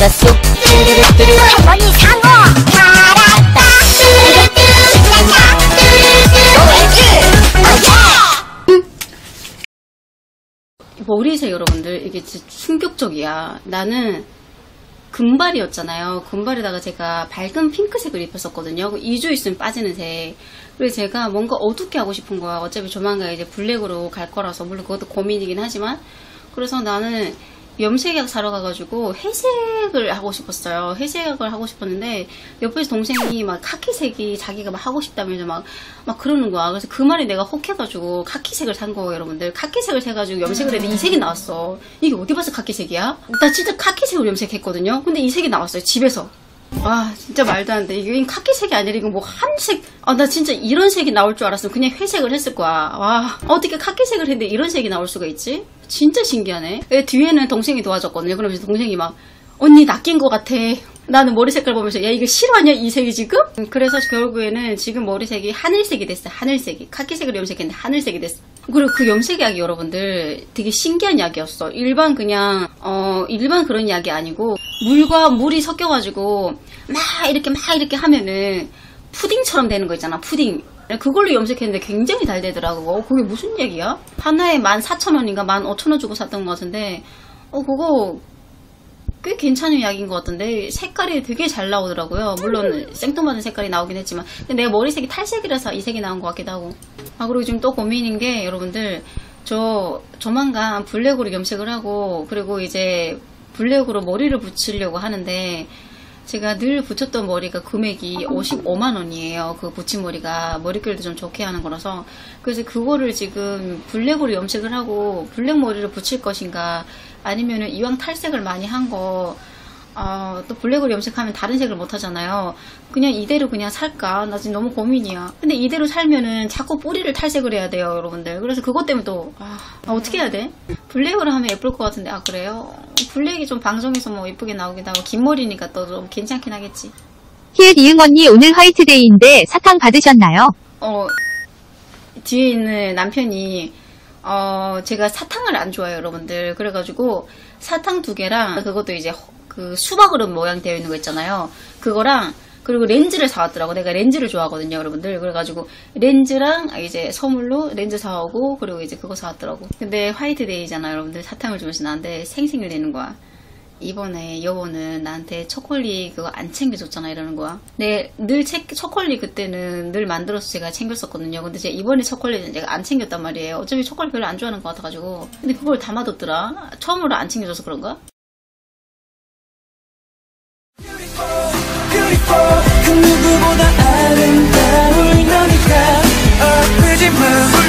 바다 속 뚜루루뚜루 할머니 상어 살았다 뚜루뚜루 신난다 뚜루뚜루 오렌지 머리색 여러분들 이게 진짜 충격적이야. 나는 금발이었잖아요. 금발에다가 제가 밝은 핑크색을 입혔었거든요. 2주 있으면 빠지는 색. 그래서 제가 뭔가 어둡게 하고 싶은 거야. 어차피 조만간 이제 블랙으로 갈 거라서 물론 그것도 고민이긴 하지만 그래서 나는 염색약 사러 가가지고 회색을 하고 싶었어요. 회색을 하고 싶었는데 옆에서 동생이 막 카키색이 자기가 막 하고 싶다면서 막, 막 그러는 거야. 그래서 그 말에 내가 혹해가지고 카키색을 산 거예요, 여러분들. 카키색을 사가지고 염색을 했는데 이 색이 나왔어. 이게 어디 봐서 카키색이야? 나 진짜 카키색으로 염색했거든요. 근데 이 색이 나왔어요, 집에서. 와 진짜 말도 안 돼. 이게 카키색이 아니라 이거 뭐 한색. 아 나 진짜 이런 색이 나올 줄 알았으면 그냥 회색을 했을 거야. 와 어떻게 카키색을 했는데 이런 색이 나올 수가 있지? 진짜 신기하네. 왜 뒤에는 동생이 도와줬거든요. 그러면서 동생이 막 언니 낚인 것 같아. 나는 머리 색깔 보면서 야 이거 실화냐 이 색이 지금? 음, 그래서 결국에는 지금 머리색이 하늘색이 됐어요. 하늘색이 카키색으로 염색했는데 하늘색이 됐어. 그리고 그 염색 약이 여러분들 되게 신기한 약이었어. 일반 그냥 어 일반 그런 약이 아니고 물과 물이 섞여가지고 막 이렇게 막 이렇게 하면은 푸딩처럼 되는 거 있잖아. 푸딩. 그걸로 염색했는데 굉장히 잘 되더라고. 어, 그게 무슨 얘기야? 하나에 14,000원인가 15,000원 주고 샀던 것 같은데 어 그거 꽤 괜찮은 약인 것 같던데 색깔이 되게 잘 나오더라고요. 물론 생뚱맞은 색깔이 나오긴 했지만 근데 내가 머리색이 탈색이라서 이 색이 나온 것 같기도 하고 아 그리고 지금 또 고민인 게 여러분들 저 조만간 블랙으로 염색을 하고 그리고 이제 블랙으로 머리를 붙이려고 하는데 제가 늘 붙였던 머리가 금액이 55만 원이에요. 그 붙인 머리가 머릿결도 좀 좋게 하는 거라서 그래서 그거를 지금 블랙으로 염색을 하고 블랙 머리를 붙일 것인가 아니면은 이왕 탈색을 많이 한 거 어, 또 블랙으로 염색하면 다른 색을 못 하잖아요. 그냥 이대로 그냥 살까? 나 지금 너무 고민이야. 근데 이대로 살면은 자꾸 뿌리를 탈색을 해야 돼요, 여러분들. 그래서 그것 때문에 또, 아, 아, 어떻게 해야 돼? 블랙으로 하면 예쁠 것 같은데, 아, 그래요? 블랙이 좀 방송에서 뭐 예쁘게 나오긴 하고, 긴 머리니까 또 좀 괜찮긴 하겠지. 히읗 이응 언니 오늘 화이트데이인데 사탕 받으셨나요? 어, 뒤에 있는 남편이, 어, 제가 사탕을 안 좋아해요, 여러분들. 그래가지고, 사탕 두 개랑, 그것도 이제, 그 수박으로 모양 되어 있는 거 있잖아요. 그거랑, 그리고 렌즈를 사왔더라고. 내가 렌즈를 좋아하거든요, 여러분들. 그래가지고, 렌즈랑 이제 선물로 렌즈 사오고, 그리고 이제 그거 사왔더라고. 근데 화이트데이잖아, 여러분들. 사탕을 주면 서 나한테 생생을 내는 거야. 이번에 여보는 나한테 초콜릿 그거 안 챙겨줬잖아 이러는 거야. 네, 늘 책, 초콜릿 그때는 늘 만들어서 제가 챙겼었거든요. 근데 제가 이번에 초콜릿은 제가 안 챙겼단 말이에요. 어차피 초콜릿 별로 안 좋아하는 것 같아가지고. 근데 그걸 담아뒀더라. 처음으로 안 챙겨줘서 그런가? 그 누구보다 아름다울 너니까. 아프지 어, 마 뭐.